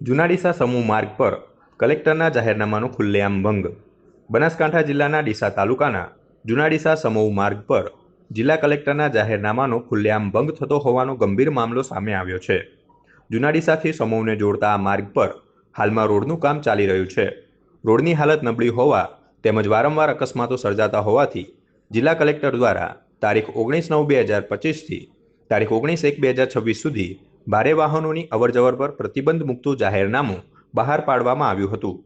જુનાડીસા સમૂહ માર્ગ પર કલેક્ટરના જાહેરનામાનો ખુલ્લેઆમ ભંગ. બનાસકાંઠા જિલ્લાના ડીસા તાલુકાના જુનાડીસા સમૂહ માર્ગ પર જિલ્લા કલેક્ટરના જાહેરનામાનો ખુલ્લેઆમ ભંગ થતો હોવાનો ગંભીર મામલો સામે આવ્યો છે. જુનાડીસાથી સમૂહને જોડતા આ માર્ગ પર હાલમાં રોડનું કામ ચાલી રહ્યું છે. રોડની હાલત નબળી હોવા તેમજ વારંવાર અકસ્માતો સર્જાતા હોવાથી જિલ્લા કલેક્ટર દ્વારા તારીખ ઓગણીસ નવ બે હજાર પચીસથી તારીખ ઓગણીસ એક બે હજાર છવ્વીસ સુધી ભારે વાહનોની અવરજવર પર પ્રતિબંધ મૂકતું જાહેરનામું બહાર પાડવામાં આવ્યું હતું.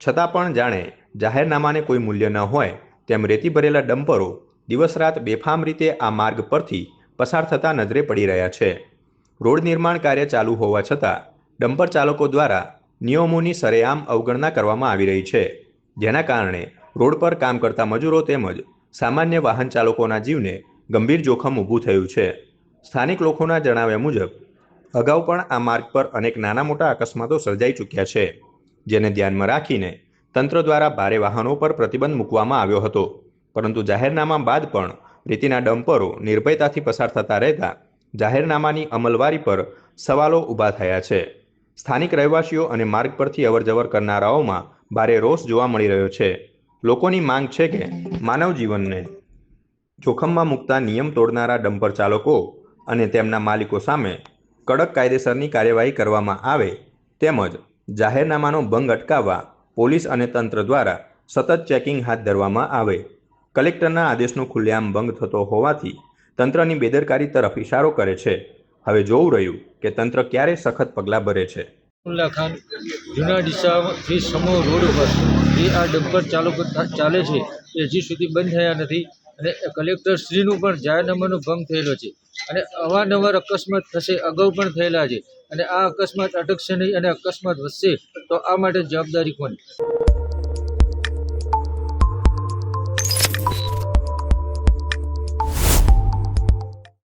છતાં પણ જાણે જાહેરનામાને કોઈ મૂલ્ય ન હોય તેમ રેતી ભરેલા ડમ્પરો દિવસ રાત બેફામ રીતે આ માર્ગ પરથી પસાર થતા નજરે પડી રહ્યા છે. રોડ નિર્માણ કાર્ય ચાલુ હોવા છતાં ડમ્પર ચાલકો દ્વારા નિયમોની સરેઆમ અવગણના કરવામાં આવી રહી છે. જેના કારણે રોડ પર કામ કરતા મજૂરો તેમજ સામાન્ય વાહન ચાલકોના જીવને ગંભીર જોખમ ઊભું થયું છે. સ્થાનિક લોકોના જણાવ્યા મુજબ અગાઉ પણ આ માર્ગ પર અનેક નાના મોટા અકસ્માતો સર્જાઈ ચૂક્યા છે, જેને ધ્યાનમાં રાખીને તંત્ર દ્વારા ભારે વાહનો પર પ્રતિબંધ મૂકવામાં આવ્યો હતો. પરંતુ જાહેરનામા બાદ પણ રેતીના ડમ્પરો નિર્ભયતાથી પસાર થતા રહેતા જાહેરનામાની અમલવારી પર સવાલો ઊભા થયા છે. સ્થાનિક રહેવાસીઓ અને માર્ગ પરથી અવરજવર કરનારાઓમાં ભારે રોષ જોવા મળી રહ્યો છે. લોકોની માંગ છે કે માનવ જીવનને જોખમમાં મૂકતા નિયમ તોડનારા ડમ્પર ચાલકો અને તેમના માલિકો સામે કડક કાયદેસરની કાર્યવાહી કરવામાં આવે તેમજ જાહેરનામાનો ભંગ અટકાવવા પોલીસ અને તંત્ર દ્વારા સતત ચેકિંગ હાથ ધરવામાં આવે. કલેક્ટરના આદેશનો ખુલ્લેઆમ ભંગ થતો હોવાથી તંત્રની બેદરકારી તરફ ઇશારો કરે છે. હવે જોવું રહ્યું કે તંત્ર ક્યારે સખત પગલાં ભરે છે. ખાન, જૂના ડીસાથી સમૂહ રોડ ઉપર. જે આ ડમ્પર ચાલુ ચાલે છે, એ હજી સુધી બંધ થયા નથી અને કલેક્ટર શ્રીનું પણ જાહેરનામાનો ભંગ થયેલો છે. અને અવારનવાર અકસ્માત થશે, અગાઉ પણ થયેલા છે. અને આ અકસ્માત અટકશે નહીં અને અકસ્માત વધશે, તો આ માટે જવાબદારી કોની?